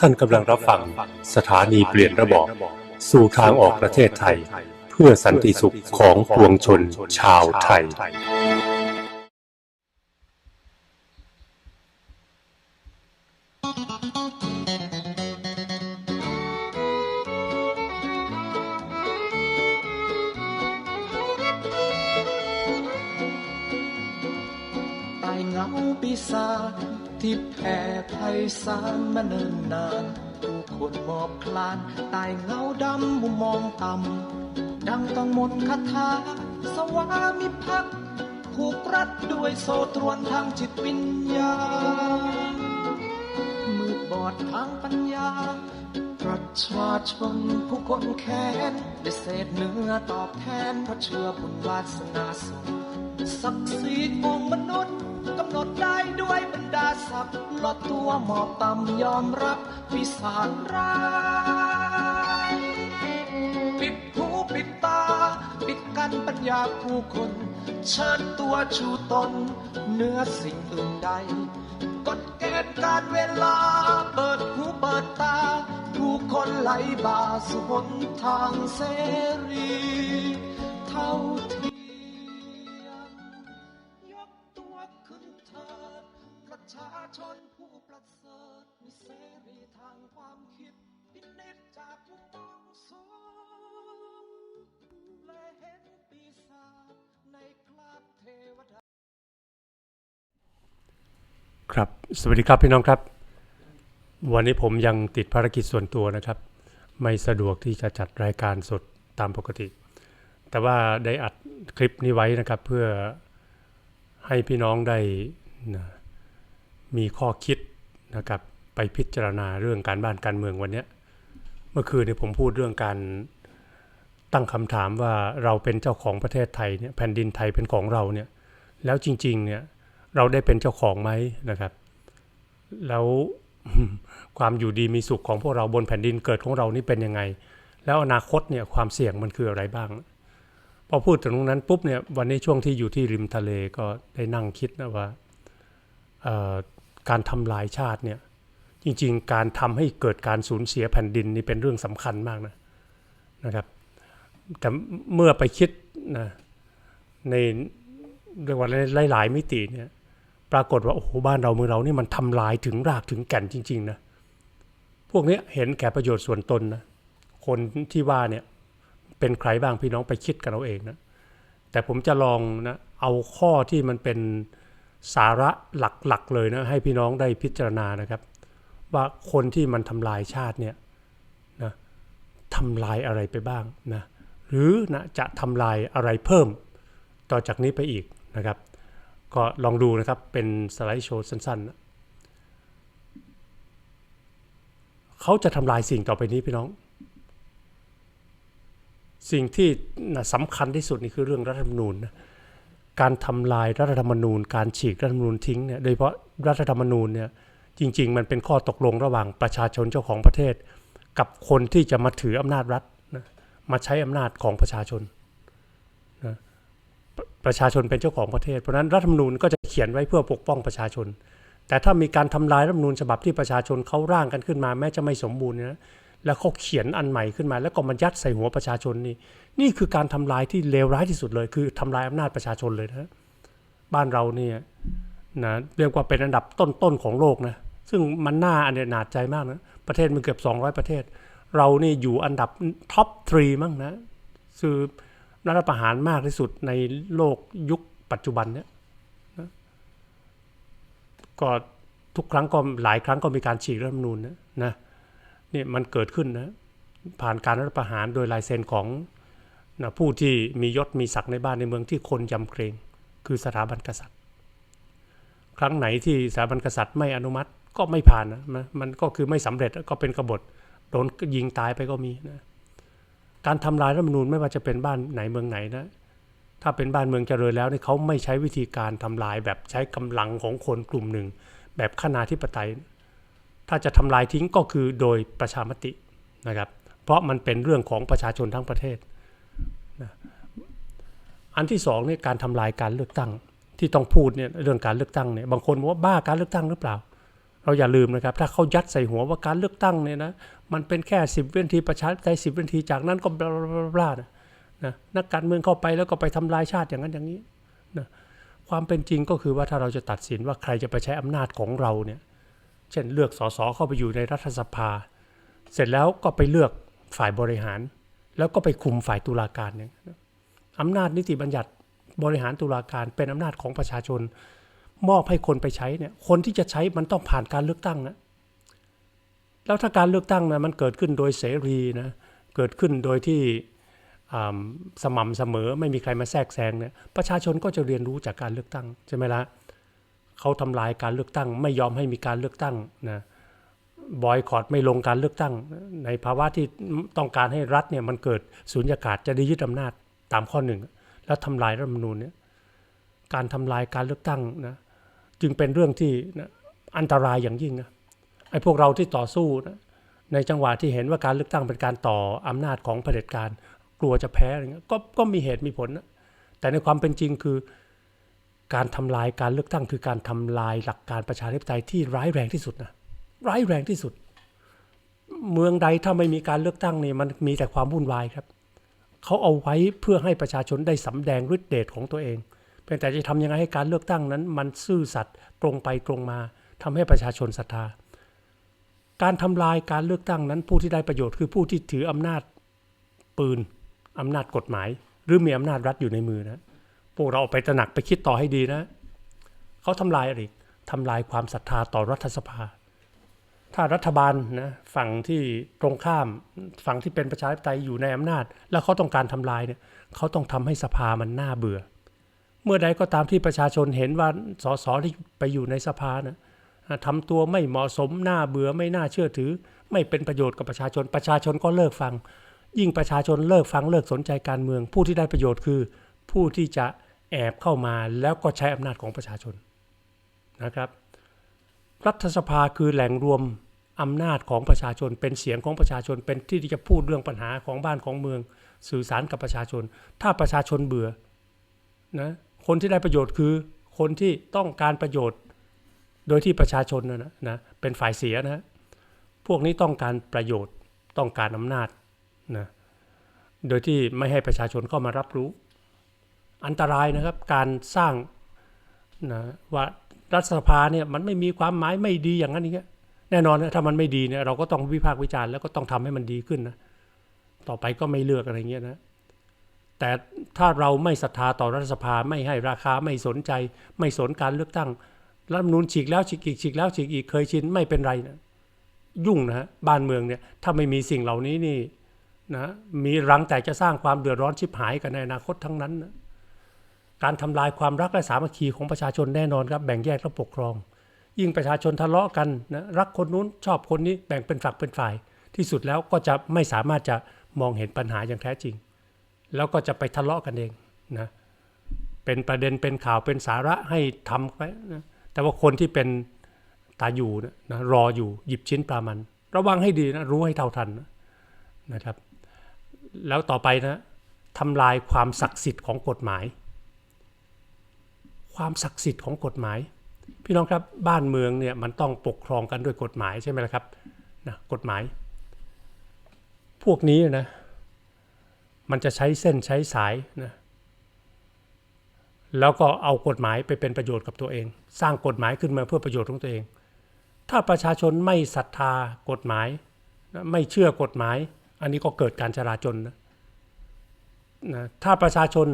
ท่านกำลังรับฟังสถานีเปลี่ยนระบอบ สู่ทางออกประเทศไทย เพื่อสันติสุขของปวงชนชาวไทย ดังต้องมดคาถาสวามิภักดิ์ผูกรัดด้วยโซตรวนทางจิตวิญญาณมืดบอดทางปัญญา ประชาชนผู้คนแค้นได้เศษเนื้อตอบแทนเพราะเชื่อบุญวาสนาสูงศักดิ์ศรีของมนุษย์กำหนดได้ด้วยบรรดาศักดิ์ลดตัวหมอบต่ำยอมรับปีศาจร้าย ปิดตา ปิดกั้นปัญญาผู้คน เชิญตัวชูตนเหนื้อสิ่งอื่นใดกฎเกณฑ์การเวลา เปิดหูเปิดตา ผู้คนไหลบ่าสู่หนทางเสรี เท่าเทีย ครับสวัสดีครับพี่น้องครับ วันนี้ผมยังติดภารกิจส่วนตัวนะครับ ไม่สะดวกที่จะจัดรายการสดตามปกติ แต่ว่าได้อัดคลิปนี้ไว้นะครับ เพื่อให้พี่น้องได้นะมีข้อคิดนะครับไปพิจารณาเรื่องการบ้านการเมืองวันนี้เมื่อคืนนี้ผมพูดเรื่องการตั้งคำถามว่าเราเป็นเจ้าของประเทศไทยเนี่ยแผ่นดินไทยเป็นของเราเนี่ยแล้วจริงๆเนี่ย เราได้เป็นเจ้าของไหมนะครับ แล้วความอยู่ดีมีสุขของพวกเราบนแผ่นดินเกิดของเรานี่เป็นยังไง แล้วอนาคตเนี่ยความเสี่ยงมันคืออะไรบ้าง พอพูดถึงตรงนั้นปุ๊บเนี่ยวันนี้ช่วงที่อยู่ที่ริมทะเลก็ได้นั่งคิดนะว่าการทำลายชาติเนี่ยจริงๆ การทำให้เกิดการสูญเสียแผ่นดินนี่เป็นเรื่องสำคัญมากนะนะครับแต่เมื่อไปคิดนะในเรียกว่าหลายๆมิติเนี่ย ปรากฏว่าโอ้โหบ้านเราเมืองเรานี่มันทำลายถึงรากถึงแก่นจริง ๆ นะ พวกนี้เห็นแก่ประโยชน์ส่วนตนนะคนที่ว่าเนี่ยเป็นใครบ้างพี่น้องไปคิดกันเอาเองนะแต่ผมจะลองนะเอาข้อที่มันเป็นสาระหลักๆเลยนะให้พี่น้องได้พิจารณานะครับ ว่าคนที่มันทำลายชาติเนี่ยนะทำลายอะไรไปบ้างนะหรือนะจะทำลายอะไรเพิ่ม ต่อจากนี้ไปอีกนะครับ ก็ลองดูนะครับเป็นสไลด์โชว์สั้นๆ เขาจะทำลายสิ่งต่อไปนี้พี่น้อง สิ่งที่สำคัญที่สุดนี่คือเรื่องรัฐธรรมนูญนะการทำลายรัฐธรรมนูญ การฉีกรัฐธรรมนูญทิ้งเนี่ยโดยเฉพาะรัฐธรรมนูญเนี่ยจริง ๆ มันเป็นข้อตกลงระหว่างประชาชนเจ้าของประเทศ กับคนที่จะมาถืออำนาจรัฐนะมาใช้อำนาจของประชาชน ประชาชนเป็นเจ้าของประเทศ เพราะนั้นรัฐธรรมนูญก็จะเขียนไว้เพื่อปกป้องประชาชน แต่ถ้ามีการทำลายรัฐธรรมนูญฉบับที่ประชาชนเขาร่างกันขึ้นมา แม้จะไม่สมบูรณ์นะแล้วเขาเขียนอันใหม่ขึ้นมา แล้วก็มายัดใส่หัวประชาชนนี่นี่คือการทำลายที่เลวร้ายที่สุดเลย คือทำลายอำนาจประชาชนเลยนะบ้านเราเนี่ยนะเรียกว่าเป็นอันดับต้นๆของโลกนะซึ่งมันน่าอันเดนาจใจมากนะประเทศมันเกือบ 200 ประเทศ เรานี่อยู่อันดับท็อปทรีมั้งนะคือ รัฐประหารมากที่สุดในโลกยุคปัจจุบันเนี่ยนะก็ทุกครั้งก็หลายครั้งก็มีการฉีกรัฐธรรมนูญนะนะนี่มันเกิดขึ้นนะผ่านการรัฐประหารโดยลายเซ็นของนะผู้ที่มียศมีศักดิ์ในบ้านในเมืองที่คนยำเกรงคือสถาบันกษัตริย์ ครั้งไหนที่สถาบันกษัตริย์ไม่อนุมัติก็ไม่ผ่านนะมันก็คือไม่สำเร็จก็เป็นกบฏโดนยิงตายไปก็มีนะ การทำลายรัฐธรรมนูญไม่ว่าจะเป็นบ้านไหนเมืองไหนนะถ้าเป็นบ้านเมืองเจริญแล้วนี่เขาไม่ใช้วิธีการทำลายแบบใช้กำลังของคนกลุ่มหนึ่ง แบบขนาธิปไตย ถ้าจะทำลายทิ้งก็คือโดยประชามตินะครับ เพราะมันเป็นเรื่องของประชาชนทั้งประเทศนะอันที่สองเนี่ยการทำลายการเลือกตั้งที่ต้องพูดเนี่ยเรื่องการเลือกตั้งเนี่ยบางคนบอกว่าบ้าการเลือกตั้งหรือเปล่า เราอย่าลืมนะครับ ถ้าเขายัดใส่หัวว่าการเลือกตั้งเนี่ยนะมันเป็นแค่สิบวินาทีประชาธิปไตยสิบวินาทีจากนั้นก็บลาบลาลาลานะนะนักการเมืองเข้าไปแล้วก็ไปทำลายชาติอย่างนั้นอย่างนี้นะความเป็นจริงก็คือว่าถ้าเราจะตัดสินว่าใครจะไปใช้อำนาจของเราเนี่ยเช่นเลือกสสเข้าไปอยู่ในรัฐสภา เสร็จแล้วก็ไปเลือกฝ่ายบริหาร แล้วก็ไปคุมฝ่ายตุลาการเนี่ยอำนาจนิติบัญญัติบริหารตุลาการเป็นอำนาจของประชาชน มอบให้คนไปใช้เนี่ย คนที่จะใช้มันต้องผ่านการเลือกตั้งนะ แล้วถ้าการเลือกตั้งนะมันเกิดขึ้นโดยเสรีนะ เกิดขึ้นโดยที่สม่ำเสมอไม่มีใครมาแทรกแซงเนี่ย ประชาชนก็จะเรียนรู้จากการเลือกตั้งใช่ไหมละ่ะเขาทำลายการเลือกตั้ง ไม่ยอมให้มีการเลือกตั้งนะบอยคอรดไม่ลงการเลือกตั้ง ในภาวะที่ต้องการให้รัฐเนี่ยมันเกิดสุญญากาศจะได้ยึดอำนาจตามข้อหนึ่งแล้วทำลายรัฐธรรมนูญเนี่ยการทำลายการเลือกตั้งนะ จึงเป็นเรื่องที่นะอันตรายอย่างยิ่งนะไอ้พวกเราที่ต่อสู้นะในจังหวะที่เห็นว่าการเลือกตั้งเป็นการต่ออำนาจของเผด็จการกลัวจะแพ้อะไรเงี้ยก็ก็มีเหตุมีผลนะแต่ในความเป็นจริงคือ การทำลายการเลือกตั้งคือการทำลายหลักการประชาธิปไตยที่ร้ายแรงที่สุดนะร้ายแรงที่สุด เมืองใดถ้าไม่มีการเลือกตั้งนี่มันมีแต่ความวุ่นวายครับเขาเอาไว้เพื่อให้ประชาชนได้สำแดงฤทธิเดชของตัวเอง พียงแต่จะทำยังไงให้การเลือกตั้งนั้น มันซื่อสัตย์ตรงไปตรงมาทำให้ประชาชนศรัทธา การทำลายการเลือกตั้งนั้น ผู้ที่ได้ประโยชน์คือผู้ที่ถืออำนาจปืนอำนาจกฎหมาย หรือมีอำนาจรัฐอยู่ในมือนะพวกเราเอาไปตระหนักไปคิดต่อให้ดีนะเขาทำลายอะไรทำลายความศรัทธาต่อรัฐสภา ถ้ารัฐบาลนะฝั่งที่ตรงข้ามฝั่งที่เป็นประชาธิปไตยอยู่ในอำนาจ แล้วเขาต้องการทำลายเนี่ยเขาต้องทำให้สภามันน่าเบื่อ เมื่อใดก็ตามที่ประชาชนเห็นว่าสสที่ไปอยู่ในสภานะทำตัวไม่เหมาะสมน่าเบื่อไม่น่าเชื่อถือ ไม่เป็นประโยชน์กับประชาชน ประชาชนก็เลิกฟัง ยิ่งประชาชนเลิกฟังเลิกสนใจการเมือง ผู้ที่ได้ประโยชน์คือ ผู้ที่จะแอบเข้ามาแล้วก็ใช้อำนาจของประชาชนนะครับ รัฐสภาคือแหล่งรวมอำนาจของประชาชน เป็นเสียงของประชาชนเป็นที่ที่จะพูดเรื่องปัญหาของบ้านของเมือง สื่อสารกับประชาชน ถ้าประชาชนเบื่อนะ คนที่ได้ประโยชน์คือคนที่ต้องการประโยชน์ โดยที่ประชาชนนะนะเป็นฝ่ายเสียนะพวกนี้ต้องการประโยชน์ต้องการอำนาจนะโดยที่ไม่ให้ประชาชนเข้ามารับรู้ อันตรายนะครับการสร้างนะว่ารัฐสภาเนี่ยมันไม่มีความหมายไม่ดีอย่างนั้นอย่างเงี้ยแน่นอนนะถ้ามันไม่ดีเนี่ยเราก็ต้องวิพากษ์วิจารณ์แล้วก็ต้องทำให้มันดีขึ้นนะต่อไปก็ไม่เลือกอะไรเงี้ยนะ แต่ถ้าเราไม่ศรัทธาต่อรัฐสภาไม่ให้ราคาไม่สนใจ ไม่สนการเลือกตั้งรัฐมนูญฉีกแล้วฉีกอีกฉีกแล้วฉีกอีกเคยชินไม่เป็นไรนะยุ่งนะฮะบ้านเมืองเนี่ยถ้าไม่มีสิ่งเหล่านี้นี่นะมีรังแต่จะสร้างความเดือดร้อนชิบหายกันในอนาคตทั้งนั้นนะการทำลายความรักและสามัคคีของประชาชนแน่นอนครับแบ่งแยกและปกครอง ยิ่งประชาชนทะเลาะกันนะรักคนนู้นชอบคนนี้แบ่งเป็นฝักเป็นฝ่าย ที่สุดแล้วก็จะไม่สามารถจะมองเห็นปัญหาอย่างแท้จริง แล้วก็จะไปทะเลาะกันเองนะเป็นประเด็นเป็นข่าวเป็นสาระให้ทำไปนะแต่ว่าคนที่เป็นตาอยู่นะรออยู่หยิบชิ้นปลามัน ระวังให้ดีนะรู้ให้เท่าทันนะนะครับ แล้วต่อไปนะทำลายความศักดิ์สิทธิ์ของกฎหมาย ความศักดิ์สิทธิ์ของกฎหมาย พี่น้องครับบ้านเมืองเนี่ยมันต้องปกครองกันด้วยกฎหมายใช่ไหมล่ะครับนะกฎหมาย พวกนี้นะ มันจะใช้เส้นใช้สายนะแล้วก็เอากฎหมายไปเป็นประโยชน์กับตัวเอง สร้างกฎหมายขึ้นมาเพื่อประโยชน์ของตัวเอง ถ้าประชาชนไม่ศรัทธากฎหมาย ไม่เชื่อกฎหมาย อันนี้ก็เกิดการจราจนนะนะถ้าประชาชน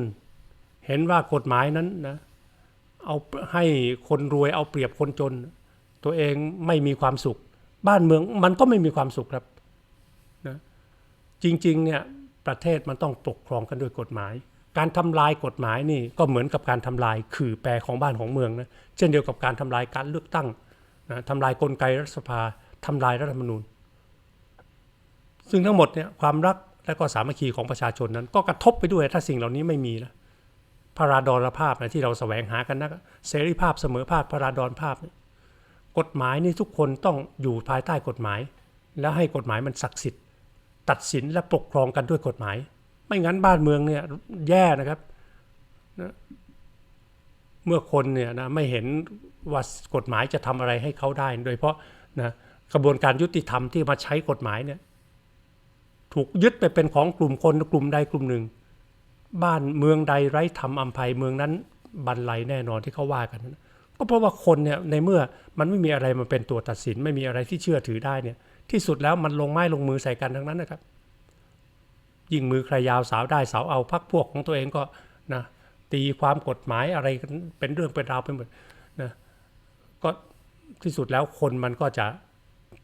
เห็นว่ากฎหมายนั้นนะเอาให้คนรวยเอาเปรียบคนจน ตัวเองไม่มีความสุข บ้านเมืองมันก็ไม่มีความสุขครับนะจริงๆเนี่ย ประเทศมันต้องปกครองกันด้วยกฎหมาย การทำลายกฎหมายนี่ก็เหมือนกับการทำลายขื่อแปรของบ้านของเมืองนะเช่นเดียวกับการทำลายการเลือกตั้งนะทำลายกลไกรัฐสภาทำลายรัฐธรรมนูญ ซึ่งทั้งหมดเนี่ยความรักและก็สามัคคีของประชาชนนั้น ก็กระทบไปด้วยถ้าสิ่งเหล่านี้ไม่มีนะพระราดรภาพนะที่เราแสวงหากันนะเสรีภาพเสมอภาคพระราดรภาพ กฎหมายนี่ทุกคนต้องอยู่ภายใต้กฎหมาย แล้วให้กฎหมายมันศักดิ์สิทธิ์ ตัดสินและปกครองกันด้วยกฎหมาย ไม่งั้นบ้านเมืองเนี่ยแย่นะครับนะเมื่อคนเนี่ยนะไม่เห็นว่ากฎหมายจะทำอะไรให้เขาได้ โดยเฉพาะนะกระบวนการยุติธรรมที่มาใช้กฎหมายเนี่ยถูกยึดไปเป็นของกลุ่มคนกลุ่มใดกลุ่มหนึ่ง บ้านเมืองใดไร้ธรรมอัมภัยเมืองนั้นบรรลัยแน่นอนที่เขาว่ากัน ก็เพราะว่าคนเนี่ยในเมื่อมันไม่มีอะไรมาเป็นตัวตัดสิน ไม่มีอะไรที่เชื่อถือได้เนี่ย ที่สุดแล้วมันลงไม้ลงมือใส่กันทั้งนั้นนะครับ ยิ่งมือใครยาวสาวได้สาวเอาพักพวกของตัวเองก็นะตีความกฎหมายอะไรเป็นเรื่องเป็นราวไปหมดนะก็ที่สุดแล้วคนมันก็จะ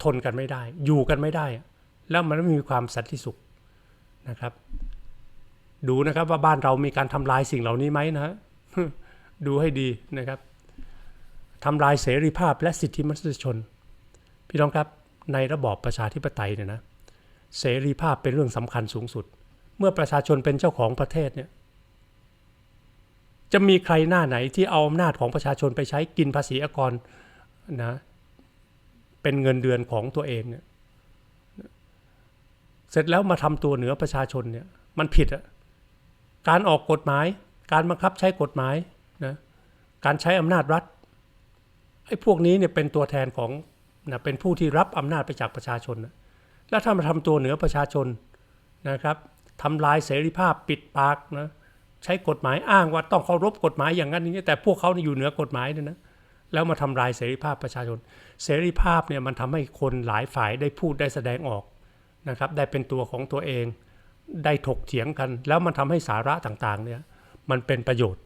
ทนกันไม่ได้ อยู่กันไม่ได้ แล้วมันไม่มีความสันติสุขนะครับ ดูนะครับว่าบ้านเรามีการทำลายสิ่งเหล่านี้ไหมนะฮะดูให้ดีนะครับทำลายเสรีภาพและสิทธิมนุษยชน พี่น้องครับ ในระบอบประชาธิปไตยเนี่ยนะเสรีภาพเป็นเรื่องสำคัญสูงสุด เมื่อประชาชนเป็นเจ้าของประเทศเนี่ยจะมีใครหน้าไหนที่เอาอำนาจของประชาชนไปใช้กินภาษีอากรนะเป็นเงินเดือนของตัวเองเนี่ยเสร็จแล้วมาทำตัวเหนือประชาชนเนี่ยมันผิดอะการออกกฎหมาย การบังคับใช้กฎหมายนะการใช้อำนาจรัฐไอ้พวกนี้เนี่ยเป็นตัวแทนของ นะเป็นผู้ที่รับอำนาจไปจากประชาชนนะแล้วถ้ามาทำตัวเหนือประชาชนนะครับทำลายเสรีภาพปิดปากนะใช้กฎหมายอ้างว่าต้องเคารพกฎหมายอย่างนั้นอย่างนี้แต่พวกเขาอยู่เหนือกฎหมายเนี่ยนะแล้วมาทำลายเสรีภาพประชาชน เสรีภาพเนี่ยมันทำให้คนหลายฝ่ายได้พูดได้แสดงออกนะครับได้เป็นตัวของตัวเอง ได้ถกเถียงกัน แล้วมันทำให้สาระต่างๆเนี่ยมันเป็นประโยชน์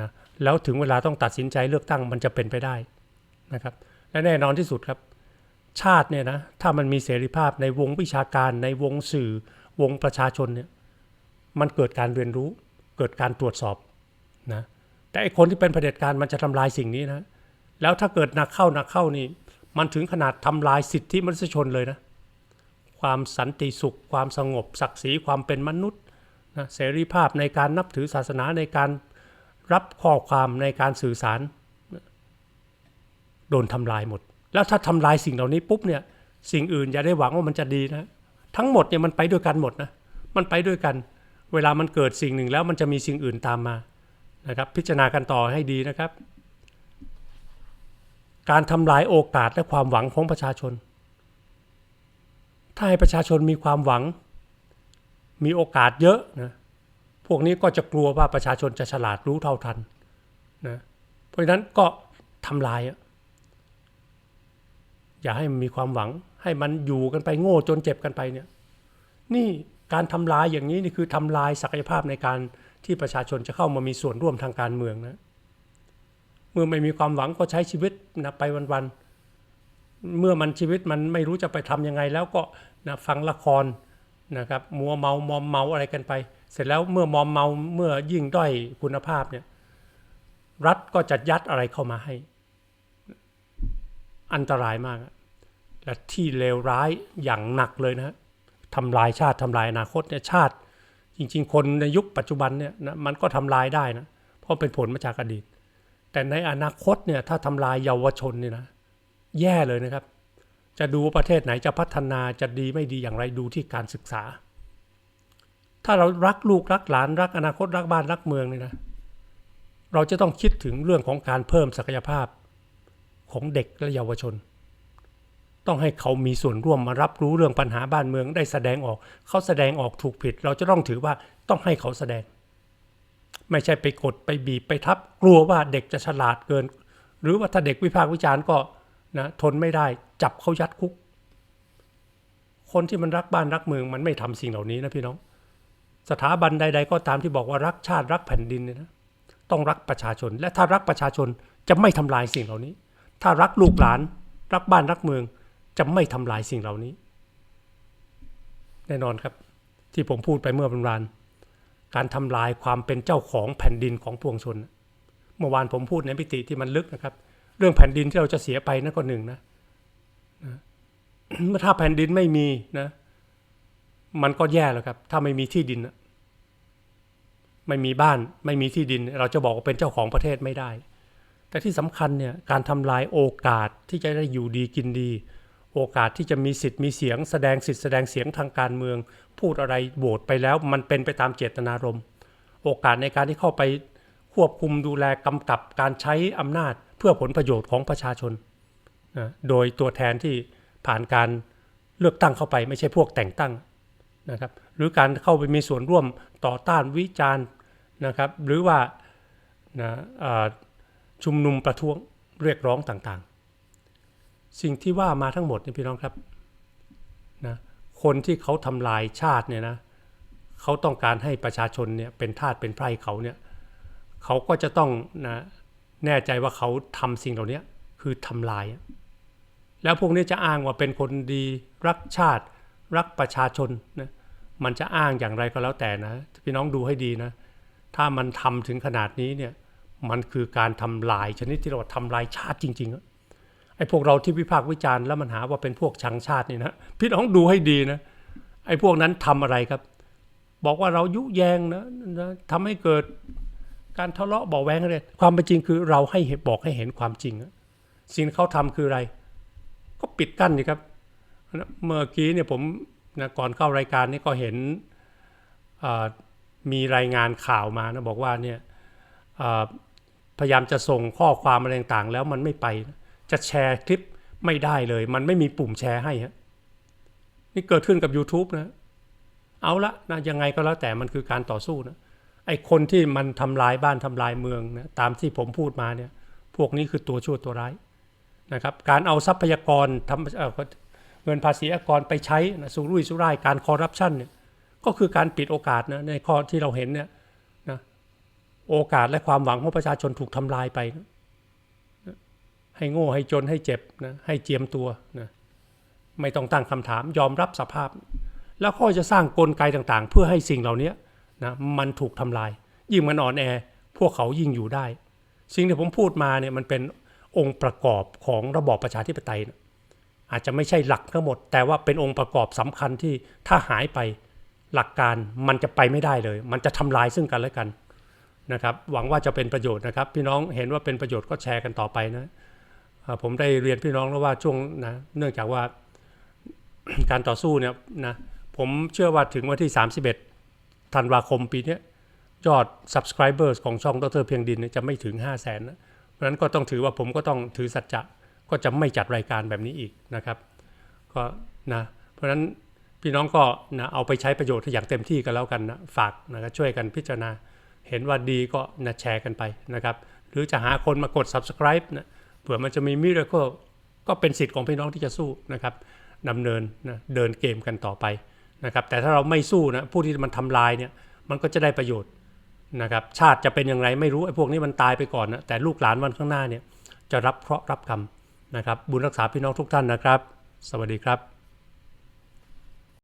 นะแล้วถึงเวลาต้องตัดสินใจเลือกตั้งมันจะเป็นไปได้นะครับและแน่นอนที่สุดครับ ชาติเนี่ยนะถ้ามันมีเสรีภาพในวงวิชาการในวงสื่อวงประชาชนเนี่ยมันเกิดการเรียนรู้ เกิดการตรวจสอบนะแต่ไอคนที่เป็นเผด็จการมันจะทำลายสิ่งนี้นะแล้วถ้าเกิดหนักเข้าหนักเข้านี่ มันถึงขนาดทำลายสิทธิมนุษยชนเลยนะความสันติสุข ความสงบศักดิ์ศรีความเป็นมนุษย์นะเสรีภาพในการนับถือศาสนาในการรับข้อความในการสื่อสาร โดนทำลายหมด แล้วถ้าทำลายสิ่งเหล่านี้ปุ๊บเนี่ยสิ่งอื่นอย่าได้หวังว่ามันจะดีนะ ทั้งหมดเนี่ยมันไปด้วยกันหมดนะมันไปด้วยกัน เวลามันเกิดสิ่งหนึ่งแล้วมันจะมีสิ่งอื่นตามมานะครับ พิจารณากันต่อให้ดีนะครับ การทำลายโอกาสและความหวังของประชาชน ถ้าให้ประชาชนมีความหวัง มีโอกาสเยอะนะพวกนี้ก็จะกลัวว่าประชาชนจะฉลาดรู้เท่าทันนะเพราะฉะนั้นก็ทำลายอะ อย่าให้มันมีความหวัง ให้มันอยู่กันไปโง่จนเจ็บกันไปเนี่ยนี่การทำลายอย่างนี้นี่คือทำลายศักยภาพในการที่ประชาชนจะเข้ามามีส่วนร่วมทางการเมืองนะเมื่อไม่มีความหวังก็ใช้ชีวิตนะไปวันๆเมื่อมันชีวิตมันไม่รู้จะไปทำยังไง แล้วก็นะฟังละครนะครับมัวเมามอมเมาอะไรกันไป เสร็จแล้วเมื่อมอมเมาเมื่อยิ่งด้อยคุณภาพเนี่ยรัฐก็จะยัดอะไรเข้ามาให้ อันตรายมาก และที่เลวร้ายอย่างหนักเลยนะทำลายชาติทำลายอนาคตเนี่ยชาติ จริง ๆ คนในยุคปัจจุบันเนี่ยนะมันก็ทำลายได้นะเพราะเป็นผลมาจากอดีต แต่ในอนาคตเนี่ยถ้าทำลายเยาวชนเนี่ยนะแย่เลยนะครับ จะดูประเทศไหนจะพัฒนาจะดีไม่ดีอย่างไรดูที่การศึกษา ถ้าเรารักลูกรักหลานรักอนาคตรักบ้านรักเมืองเนี่ยนะเราจะต้องคิดถึงเรื่องของการเพิ่มศักยภาพ ของเด็กและเยาวชน ต้องให้เขามีส่วนร่วมมารับรู้เรื่องปัญหาบ้านเมืองได้แสดงออก เขาแสดงออกถูกผิด เราจะต้องถือว่าต้องให้เขาแสดง ไม่ใช่ไปกดไปบีบไปทับ กลัวว่าเด็กจะฉลาดเกิน หรือว่าถ้าเด็กวิพากษ์วิจารณ์ก็นะทนไม่ได้จับเขายัดคุก คนที่มันรักบ้านรักเมืองมันไม่ทำสิ่งเหล่านี้นะพี่น้อง สถาบันใด ๆ ก็ตามที่บอกว่ารักชาติรักแผ่นดินเนี่ยนะต้องรักประชาชน และถ้ารักประชาชนจะไม่ทำลายสิ่งเหล่านี้ ถ้ารักลูกหลาน รักบ้านรักเมือง จะไม่ทำลายสิ่งเหล่านี้ แน่นอนครับ ที่ผมพูดไปเมื่อวันวานการทำลายความเป็นเจ้าของแผ่นดินของปวงชน เมื่อวานผมพูดในมิติที่มันลึกนะครับ เรื่องแผ่นดินที่เราจะเสียไปนั่นก็หนึ่งนะเมื่อถ้าแผ่นดินไม่มีนะ มันก็แย่แล้วครับ ถ้าไม่มีที่ดิน ไม่มีบ้าน ไม่มีที่ดิน เราจะบอกว่าเป็นเจ้าของประเทศไม่ได้ แต่ที่สำคัญเนี่ยการทำลายโอกาสที่จะได้อยู่ดีกินดี โอกาสที่จะมีสิทธิ์มีเสียง แสดงสิทธิ์แสดงเสียงทางการเมือง พูดอะไรโหวตไปแล้วมันเป็นไปตามเจตนารมณ์โอกาสในการที่เข้าไปควบคุมดูแลกำกับการใช้อำนาจเพื่อผลประโยชน์ของประชาชนนะโดยตัวแทนที่ผ่านการเลือกตั้งเข้าไปไม่ใช่พวกแต่งตั้งนะครับหรือการเข้าไปมีส่วนร่วมต่อต้านวิจารณ์นะครับหรือว่านะอ่า ชุมนุมประท้วงเรียกร้องต่างๆ สิ่งที่ว่ามาทั้งหมดนี่พี่น้องครับนะคนที่เขาทำลายชาติเนี่ยนะเขาต้องการให้ประชาชนเนี่ยเป็นทาสเป็นไพร่เขาเนี่ยเขาก็จะต้องนะแน่ใจว่าเขาทำสิ่งเหล่านี้คือทำลาย แล้วพวกนี้จะอ้างว่าเป็นคนดีรักชาติรักประชาชนนะมันจะอ้างอย่างไรก็แล้วแต่นะพี่น้องดูให้ดีนะ ถ้ามันทำถึงขนาดนี้เนี่ย มันคือการทำลายชนิดที่เราว่าทำลายชาติจริงๆอะไอ้พวกเราที่วิพากษ์วิจารณ์แล้วมันหาว่าเป็นพวกชังชาตินี่นะพี่น้องดูให้ดีนะไอ้พวกนั้นทำอะไรครับ บอกว่าเรายุแยงนะนะทำให้เกิดการทะเลาะเบาะแวงอะไรความเป็นจริงคือเราให้บอกให้เห็นความจริง สิ่งเขาทำคืออะไร ก็ปิดกั้นนี่ครับเมื่อกี้เนี่ยผมนะก่อนเข้ารายการนี่ก็เห็นมีรายงานข่าวมานะบอกว่าเนี่ย พยายามจะส่งข้อความอะไรต่างๆ แล้วมันไม่ไป จะแชร์คลิปไม่ได้เลย มันไม่มีปุ่มแชร์ให้ฮะนี่เกิดขึ้นกับ YouTube นะ เอาละนะยังไงก็แล้วแต่มันคือการต่อสู้นะไอ้คนที่มันทำลายบ้านทำลายเมืองนะตามที่ผมพูดมาเนี่ย พวกนี้คือตัวชั่วตัวร้ายนะครับการเอาทรัพยากรทำเเงินภาษีอากรไปใช้นะสุรุ่ยสุร่ายการคอร์รัปชันเนี่ยก็คือการปิดโอกาสนะในข้อที่เราเห็นเนี่ย โอกาสและความหวังของประชาชนถูกทำลายไป ให้โง่ให้จนให้เจ็บนะให้เจียมตัวนะไม่ต้องตั้งคำถามยอมรับสภาพ แล้วก็จะสร้างกลไกต่างๆ เพื่อให้สิ่งเหล่านี้นะมันถูกทำลาย ยิ่งมันอ่อนแอพวกเขายิ่งอยู่ได้ สิ่งที่ผมพูดมาเนี่ยมันเป็นองค์ประกอบของระบอบประชาธิปไตยนะอาจจะไม่ใช่หลักทั้งหมด แต่ว่าเป็นองค์ประกอบสำคัญที่ถ้าหายไปหลักการมันจะไปไม่ได้เลย มันจะทำลายซึ่งกันและกัน นะครับหวังว่าจะเป็นประโยชน์นะครับ พี่น้องเห็นว่าเป็นประโยชน์ก็แชร์กันต่อไปนะผมได้เรียนพี่น้องแล้วว่าช่วงนะเนื่องจากว่าการต่อสู้เนี่ยนะผมเชื่อว่าถึงวันที่ 31ธันวาคมปีนี้ยอด subscribers ของช่องดรเพียงดินจะไม่ถึง 5 0 0แสนนะเพราะฉะนั้นก็ต้องถือว่าผมก็ต้องถือสัจจะก็จะไม่จัดรายการแบบนี้อีกนะครับก็นะเพราะฉะนั้นพี่น้องก็นะเอาไปใช้ประโยชน์อย่างเต็มที่กันแล้วกันนะฝากนะช่วยกันพิจารณา เห็นว่าดีก็นะแชร์กันไปนะครับ หรือจะหาคนมากด subscribe นะเผื่อมันจะมี miracle ก็เป็นสิทธิ์ของพี่น้องที่จะสู้นะครับดำเนินนะเดินเกมกันต่อไปนะครับแต่ถ้าเราไม่สู้นะผู้ที่มันทำลายเนี่ยมันก็จะได้ประโยชน์นะครับชาติจะเป็นอย่างไรไม่รู้ไอ้พวกนี้มันตายไปก่อนนะแต่ลูกหลานวันข้างหน้าเนี่ยจะรับเคราะห์รับกรรมนะครับบุญรักษาพี่น้องทุกท่านนะครับ สวัสดีครับ